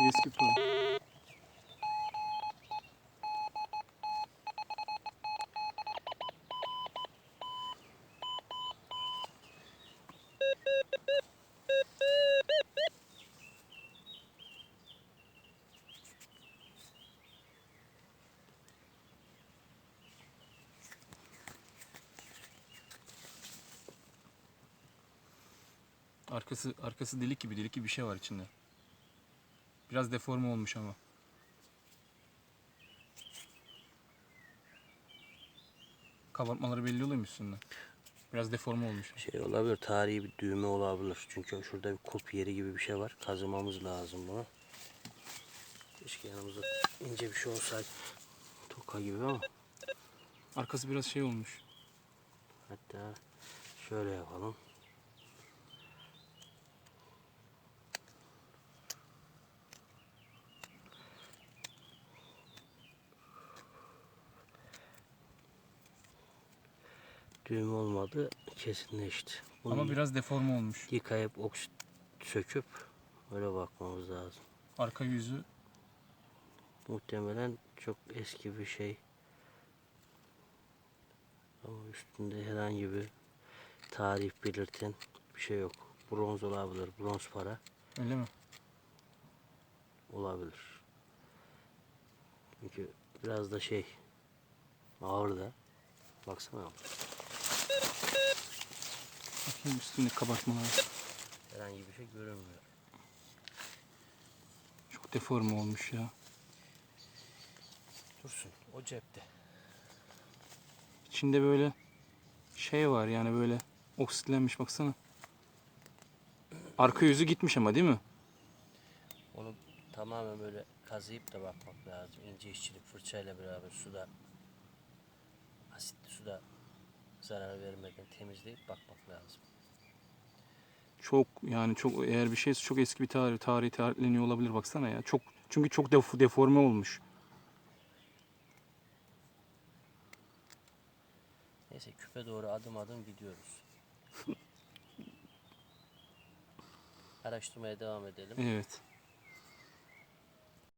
Eski program. Arkası arkası delik gibi delik gibi bir şey var içinde. Biraz deforme olmuş ama. Kabartmaları belli oluyor mu üstünden? Biraz deforme olmuş. Şey olabilir, tarihi bir düğme olabilir. Çünkü şurada bir kulp yeri gibi bir şey var. Kazımamız lazım bunu. Keşke yanımızda ince bir şey olsaydı. Toka gibi ama. Arkası biraz şey olmuş. Hatta şöyle yapalım. Düğüm olmadı, kesinleşti. Bunu Ama biraz deforme olmuş. yıkayıp oksit söküp öyle bakmamız lazım. Arka yüzü Muhtemelen çok eski bir şey. Ama üstünde herhangi bir tarih belirten bir şey yok. Bronz olabilir, bronz para öyle mi? olabilir. Çünkü biraz da şey ağır da. Baksana abi. Bakayım üstünde kabartmalar. Herhangi bir şey görünmüyor. Çok deforme olmuş ya. Dursun o cepte. İçinde böyle şey var yani böyle oksitlenmiş baksana. Arka yüzü gitmiş ama değil mi? Onu tamamen böyle kazıyıp da bakmak lazım. İnce işçilik fırçayla beraber suda asitli suda zarar vermeden temizleyip bakmak lazım. Çok yani çok eğer bir şeyse çok eski bir tarih tarihi tarihleniyor olabilir baksana ya. Çok çünkü çok def- deforme olmuş. Neyse küpe doğru adım adım gidiyoruz. Araştırmaya devam edelim. Evet.